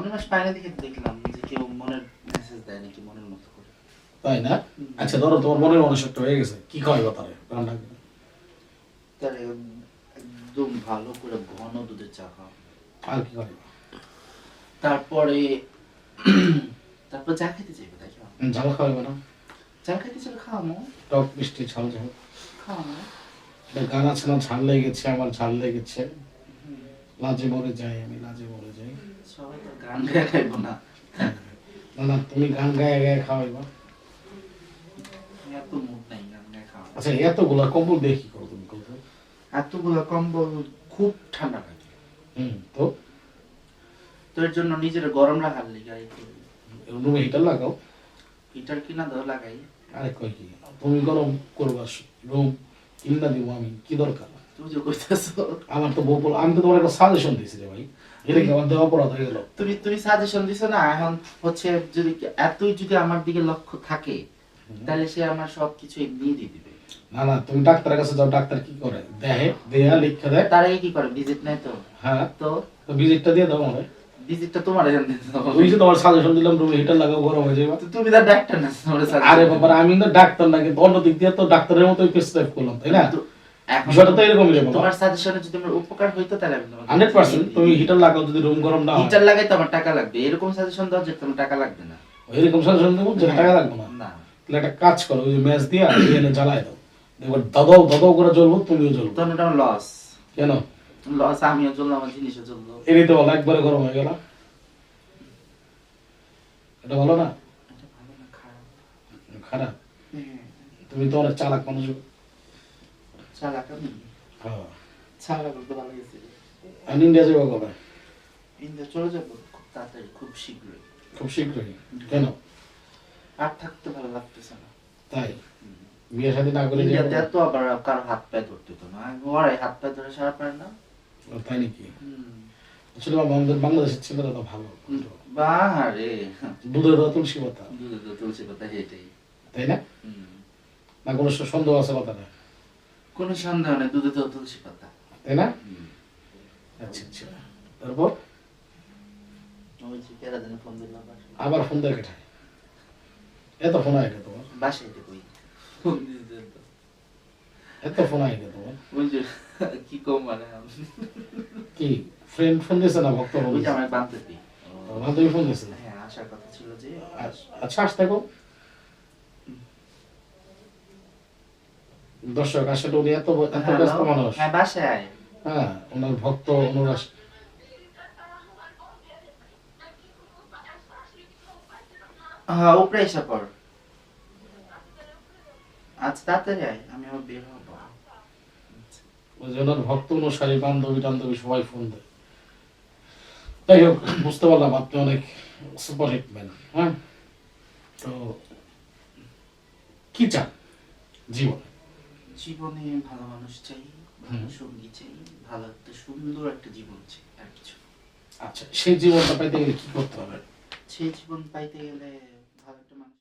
মনের মাস পায়না দেখে দেখলাম যে কেউ মনের মেসেজ দেয় নাকি মনের মতো করে। তাই না? আচ্ছা ধরো তোমার মনের মানুষ হয়ে গেছে কি খাওয়াইবা তারে রান্না করে? তার একদম ভালো করে ঘন দুধের চা খাওয়া আর কি খাওয়াইবা তারপরে তারপর চা খেতে চাইবে তাই খাওয়া ঝাল খাওয়াইবা না চা খেতে চাইলে খাওয়ামো টক মিষ্টি ঝাল ঝাল খাওয়ামো একটা গান আছে না ঝাল লেগেছে আমার ঝাল লেগেছে। লাজে মরে যাই আমি লাজে মরে যাই। সবাই তো গান গায়ে খাইবো না। না তুমি গান গায়ে গায়ে খাওয়াইবা এত মুড নাই গান গায়ে খাওয়া আচ্ছা এতগুলা কম্বল কি করো তুমি কত এতগুলো কম্বল খুব ঠান্ডা লাগে। হুম তো? তো এর জন্য নিজের গরম রাখার লিগে রুমে হিটার লাগাও। হিটার কিনা দাও লাগাই। আরে কই কি? তুমি গরম করবা রুম কিনা দিব আমি কি দরকার? তুমি যে কইতেছো। আমার তো বউ বল- আমি তো তোমার একটা সাজেশন দিয়েছি রে ভাই। এটা কি আমার দেওয়া অপরাধ হয়ে গেল? তুমি তুমি সাজেশন দিছো না? এখন হচ্ছে যদি এতই যদি আমার দিকে লক্ষ্য থাকে তাহলে সে আমার সব কিছু দিয়ে দিবে। না না তুমি ডাক্তারের কাছে যাও ডাক্তার কি করে? দেহে দেয়া লিখে দেয়। তার আগে কি করে? ভিজিট নাই তো? হ্যাঁ। তো? তো ভিজিটটা দিয়ে দাও আমারে ভিজিটটা তোমার জানতে ওই যে তোমার সাজেশন দিলাম রুমে হিটার লাগাও গরম হয়ে যাবে। তুমি তার ডাক্তার না তোমার আরে বাবা আমি তো ডাক্তার না কিন্তু অন্য দিক দিয়ে তো ডাক্তারের মতোই প্রেসক্রাইব করলাম তাই না? এখন বিষয়টা তো এরকমই তোমার সাজেশনে যদি আমার উপকার হইতো তাহলে আমি তোমাকে হান্ড্রেড পার্সেন্ট। তুমি হিটার লাগাও যদি রুম গরম না হয়। হিটার লাগাই তো আমার টাকা লাগবে। এরকম সাজেশন দাও যে তোমার টাকা লাগবে না। এরকম সাজেশন দেবো টাকা লাগবে না। না। তাহলে একটা কাজ করো ওই যে ম্যাচ দিয়ে এনে জ্বালাই দাও। দেখো দাদাও দাদাও করে জ্বলবো তুমিও জ্বলবো। তখন এটা লস কেন? লস আমিও চলল আমার জিনিসও চলল এরই তো বলো একবারে গরম হয়ে গেল। এটা ভালো না খারাপ। খারাপ? তুমি তো অনেক চালাক মানুষ। আমি। হ্যাঁ। ভালো গেছে ইন্ডিয়া যাব কবে? ইন্ডিয়া চলে যাব খুব তাড়াতাড়ি খুব শীঘ্রই। খুব শীঘ্রই? কেন? আর থাকতে ভালো লাগতেছে না। তাই? বিয়ে শাদী না করে ইন্ডিয়াতে যাব? এত আবার কারও হাত পায়ে ধরতে তো না। ওরাই হাত পায়ে ধরে সারা পারে না। তাই নাকি। আসলে বাংলাদেশের ছেলেরা তো ভালো বাহারে দুধের তুলসী পাতা দুধে তো তুলসী পাতা হেঁটেই তাই। না কোনো সন্দেহ আছে কথাটা? কোনো সন্দেহ নেই দুধে তো তুলসী পাতা। তাই না? আচ্ছা আচ্ছা। তারপর? আবার। ফোন দেয় কেটে। এত ফোন আয় কে তোমার? বাসায় তো কই? ফোন দিতে এত ফোন আয় কে তোমার? ওই যে কি কম মানে কি ফ্রেন্ড ফোন দিয়েছে না ভক্ত ওই যে আমার বান্ধবী। বান্ধবী ফোন দিয়েছে হ্যাঁ আসার কথা ছিল যে আচ্ছা আসতে গো দর্শক আসলে উনি এত এত ব্যস্ত মানুষ। হ্যাঁ হ্যাঁ ওনার ভক্ত অনুরাস হ্যাঁ উপরে এসে পর আচ্ছা তাড়াতাড়ি আয় আমি আবার বের হব। ওই যে ওনার ভক্ত অনুসারী বান্ধবী টান্ধবী সবাই ফোন দেয়। যাই হোক বুঝতে পারলাম আপনি অনেক সুপারহিট ম্যান হ্যাঁ? তো কি চান? জীবনে। জীবনে ভালো মানুষ চাই ভালো সঙ্গী চাই ভালো একটা সুন্দর একটা জীবন চাই আর কিছু আচ্ছা সেই জীবনটা পাইতে গেলে কি করতে হবে? সেই জীবন পাইতে গেলে ভালো একটা মানুষ